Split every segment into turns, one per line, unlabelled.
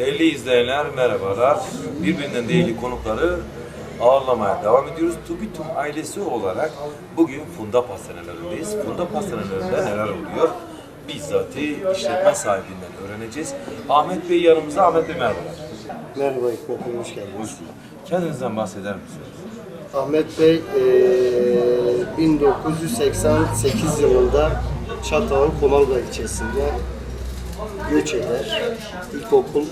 Değerli izleyenler merhabalar. Birbirinden değerli konukları ağırlamaya devam ediyoruz. Tubitum ailesi olarak bugün Funda Pastanelerindeyiz. Funda Pastanelerinde neler oluyor? Bizzati işletme sahibinden öğreneceğiz. Ahmet Bey yanımızda. Ahmet Bey merhabalar.
Merhaba Hikmet Bey, hoş geldiniz.
Kendinizden bahseder misiniz?
Ahmet Bey eee, 1988 yılında Çatal'ın Konalga ilçesinde göç eder. İlkokul,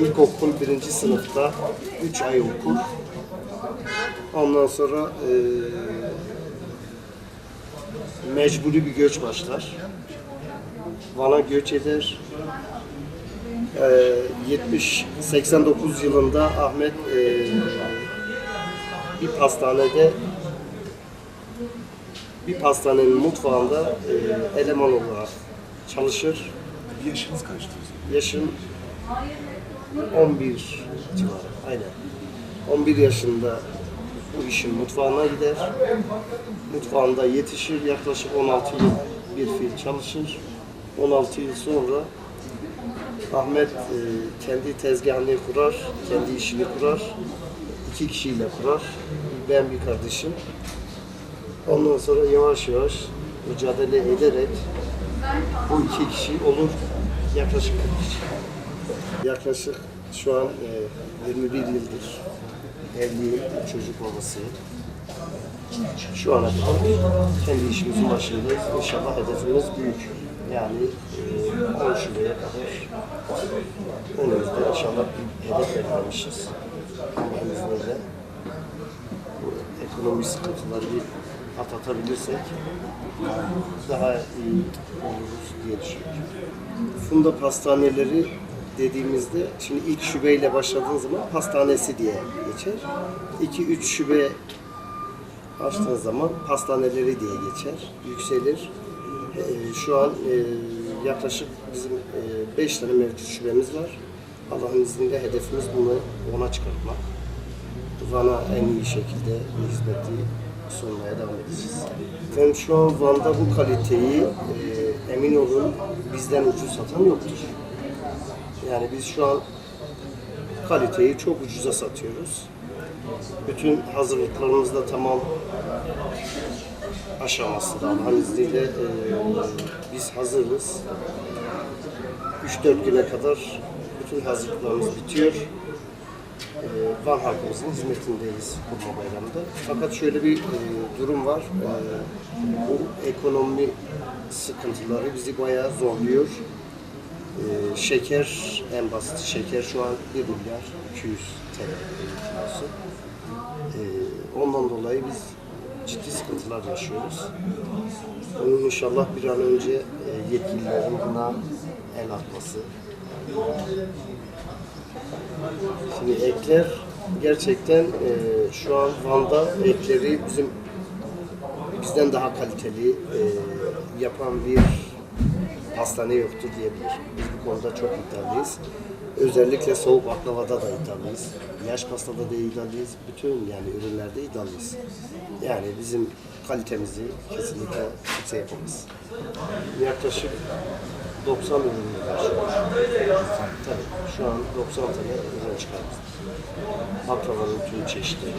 ilkokul birinci sınıfta 3 ay okur. Ondan sonra eee, mecburi bir göç başlar. Van'a göç eder. Eee, 70 89 yılında Ahmet eee, bir pastanede bir pastanenin mutfağında eee, eleman olarak çalışır.
Yaşınız kaçtı?
Yaşım 11 civarı. Aynen. 11 yaşında bu işin mutfağına gider. Mutfağında yetişir. Yaklaşık 16 yıl bir fiil çalışır. 16 yıl sonra Ahmet e, kendi tezgahını kurar, kendi işini kurar. İki kişiyle kurar. Ben bir kardeşim. Ondan sonra yavaş yavaş mücadele ederek bu iki kişi olur yaklaşık 40 kişi. Yaklaşık şu an e, 21 yıldır evliyim, çocuk babasıyım. Şu ana kadar kendi işimizin başındayız. İnşallah hedefimiz büyük. Yani e, 10 şubeye kadar önümüzde inşallah bir hedef belirlemişiz. Allah'ın izniyle bu ekonomik sıkıntıları bir atlatabilirsek daha iyi oluruz diye düşünüyorum. Funda pastaneleri dediğimizde şimdi ilk şubeyle başladığın zaman pastanesi diye geçer. 2-3 şube açtığın zaman pastaneleri diye geçer, yükselir. Ee, şu an e, yaklaşık bizim 5 tane mevcut şubemiz var. Allah'ın izniyle hedefimiz bunu ona çıkartmak. Van'a en iyi şekilde hizmeti sunmaya devam edeceğiz. Efendim şu an Van'da bu kaliteyi e, emin olun bizden ucuz satan yoktur. Yani biz şu an kaliteyi çok ucuza satıyoruz. Bütün hazırlıklarımız da tamam aşamasında Allah'ın izniyle e, biz hazırız. 3-4 güne kadar bütün hazırlıklarımız bitiyor. E, Van halkımızın hizmetindeyiz kurma bayramında. Fakat şöyle bir e, durum var. E, bu ekonomi sıkıntıları bizi bayağı zorluyor. E, şeker, en basit şeker şu an 1 milyar 200 TL kilosu. E, ondan dolayı biz ciddi sıkıntılar yaşıyoruz. Onun inşallah bir an önce e, yetkililerin buna el atması, Şimdi ekler gerçekten e, şu an Van'da ekleri bizim bizden daha kaliteli e, yapan bir hastane yoktur diyebilirim. Biz bu konuda çok iddialıyız. Özellikle soğuk baklavada da iddialıyız. Yaş pastada da iddialıyız. Bütün yani ürünlerde iddialıyız. Yani bizim kalitemizi kesinlikle kimse yapamaz. Yaklaşık 90 ürün var şu an. Tabii şu an 90 tane ürün çıkardık. Baklavanın tüm çeşitleri,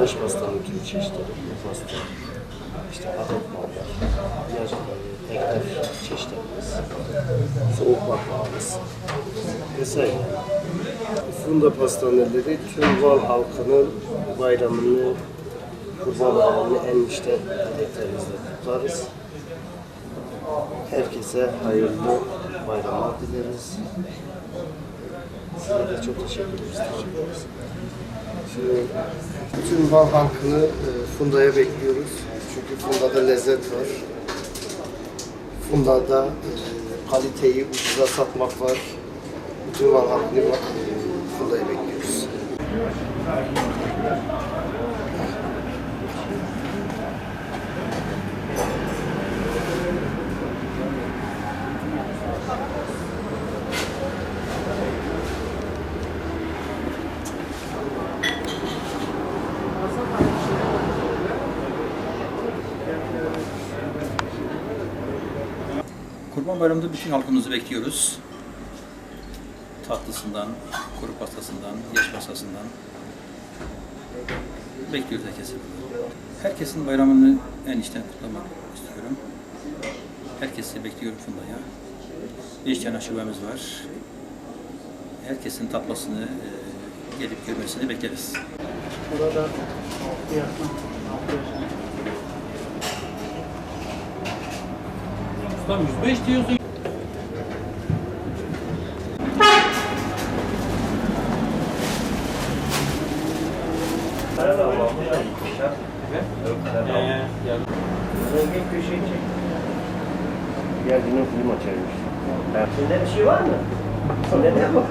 yaş pastanın tüm çeşitleri, pasta, işte adet ballar, yaş e, ekler çeşitlerimiz, soğuk baklavamız vesaire. Funda pastaneleri tüm Van halkının bayramını, kurban bayramını en işte dileklerimizle kutlarız. Herkese hayırlı bayramlar dileriz. Size de çok. Teşekkür ederiz. Şimdi bütün Van halkını e, Funda'ya bekliyoruz. Çünkü Funda'da lezzet var. Funda'da e, kaliteyi ucuza satmak var. Bütün Van halkını e, Funda'ya bekliyoruz.
Kurban Bayramı'nda bütün halkımızı bekliyoruz. tatlısından, kuru pastasından, yaş pastasından bekliyoruz herkesi. Herkesin bayramını en içten kutlamak istiyorum. Herkesi bekliyorum Funda'ya. Beş tane şubemiz var. Herkesin tatmasını, e, gelip görmesini bekleriz.
Burada fiyatın
Ustam 105 diyorsun.
Zengin köşeyi çek. Diğer günün film açarmış. Sende bir şey var mı? Neden bu?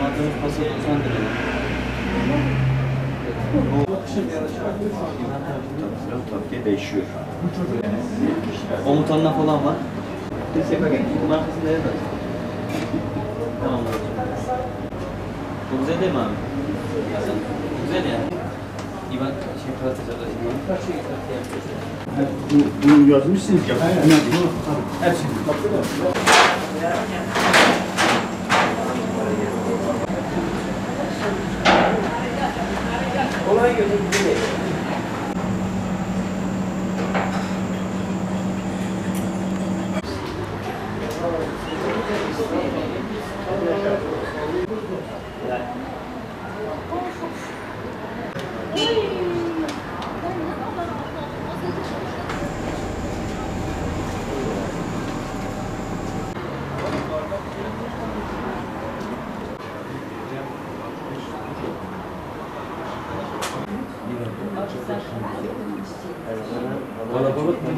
Madem pası 90 lira.
Tabii değişiyor.
Komutanla falan var. Bunun arkasında ne var? Tamam. Bu güzel değil mi abi? Hasan, güzel ya. İvan şey tartacaklar.
Bunu yazmışsınız ya. Hepsini.
内容に含めて Kalabalık mı?